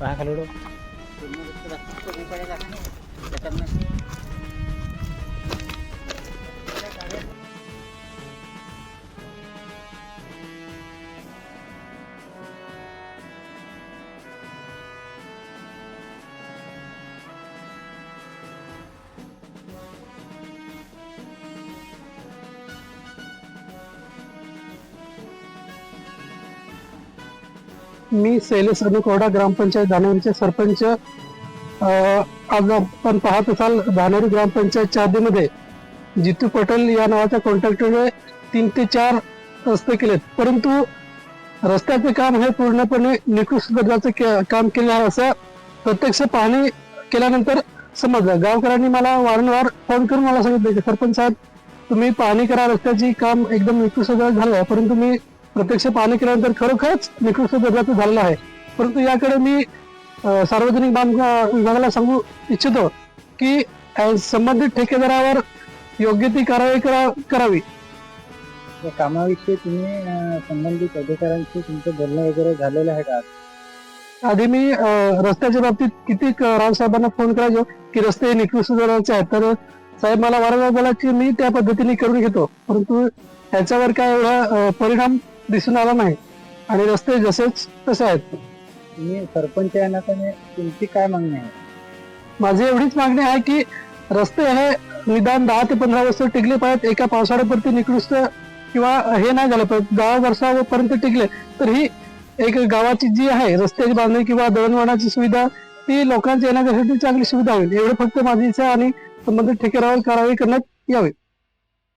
વાંખલુડો તમને मी शैलेश अनुकोडा ग्रामपंचायत धानोरीचे सरपंच आज आपण पाहत असाल धानोरी ग्रामपंचायतच्या हद्दीमध्ये जितू पटेल या नावाच्या कॉन्ट्रॅक्टरने तीन ते चार रस्ते केलेत. परंतु रस्त्याचे काम हे पूर्णपणे निकृष्ट दर्जाचं के- काम केले आहे असं प्रत्यक्ष पाहणी केल्यानंतर समजलं. गावकऱ्यांनी मला वारंवार फोन करून मला सांगितलं की सरपंच साहेब तुम्ही पाहणी करा रस्त्याची काम एकदम निकृष्ट झालं परंतु मी प्रत्यक्ष पाहणी केल्यानंतर खरोखरच निकृष्ट दर्जाचं झालेलं आहे. परंतु याकडे मी सार्वजनिक बांधकाम विभागाला सांगू इच्छितो की संबंधित ठेकेदारावर योग्य ती कारवाई करा करावी. कामाविषयी तुम्ही संबंधित अधिकाऱ्यांशी तुमचं बोलणं वगैरे झालेलं आहे का? आधी मी रस्त्याच्या बाबतीत किती रावसाहेबांना फोन करायचो की रस्ते निकृष्ट दर्जाचे आहेत. तर साहेब मला वारंवार बोला की मी त्या पद्धतीने करून घेतो. परंतु ह्याच्यावर काय एवढा परिणाम दिसून आला नाही. आणि रस्ते जसेच तसे आहेत. तुम्ही सरपंच तुमची काय मागणी आहे? माझी एवढीच मागणी आहे की रस्ते हे निदान दहा ते पंधरा वर्ष टिकले पाहिजेत. एका पावसाळ्यापुरती निकृष्ट किंवा हे नाही झालं पाहिजे दहा वर्षापर्यंत टिकले तर ही एक गावाची जी आहे रस्त्याची बांधणी किंवा दळणवळणाची सुविधा ती लोकांच्या येण्यासाठी चांगली सुविधा होईल. एवढं फक्त माझी इच्छा आणि संबंधित ठेकेदारावर कारवाई करण्यात यावी.